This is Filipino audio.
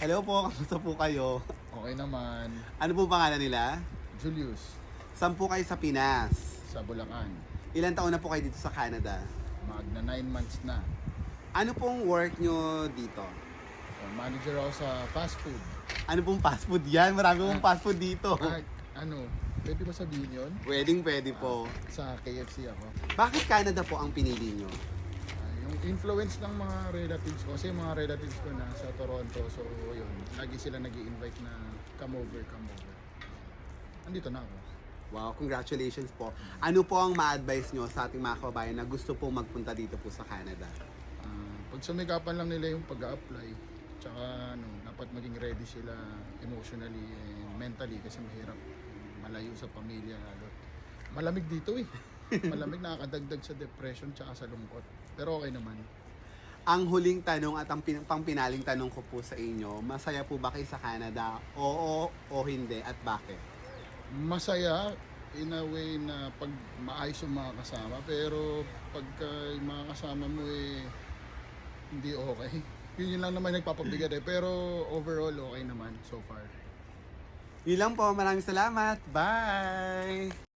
Hello po, kamusta po kayo? Okay naman. Ano po pangalan nila? Julius, Saan po kayo sa Pinas? sa Bulacan. Ilan taon na po kayo dito sa Canada? Magna 9 months na. Ano pong work nyo dito? So, manager ako sa fast food. Ano pong fast food yan? Marami pong fast food dito. Ah, ano, pwede ba sabihin yun? Pwedeng pwede po. Sa KFC ako. Bakit Canada po ang pinili nyo? Influence ng mga relatives ko, kasi mga relatives ko na sa Toronto, so yun, lagi sila nag invite na come over, come over. Andito na ako. Wow, congratulations po. Ano po ang ma-advise nyo sa ating mga kababayan na gusto pong magpunta dito po sa Canada? Ah, pag sumikapan lang nila yung pag-apply, tsaka ano, dapat maging ready sila emotionally and mentally kasi mahirap malayo sa pamilya lalo. Malamig dito eh. Malamig nakakadagdag sa depression tsaka sa lungkot. Pero okay naman. Ang huling tanong at ang pin- pangpinaling tanong ko po sa inyo, masaya po ba kayo sa Canada? Oo o hindi at bakit? Masaya in a way na pag maayos yung mga kasama pero pagka yung mga kasama mo eh hindi okay. Yun yun lang naman nagpapabigat eh. Pero overall okay naman so far. Yun lang po, maraming salamat. Bye!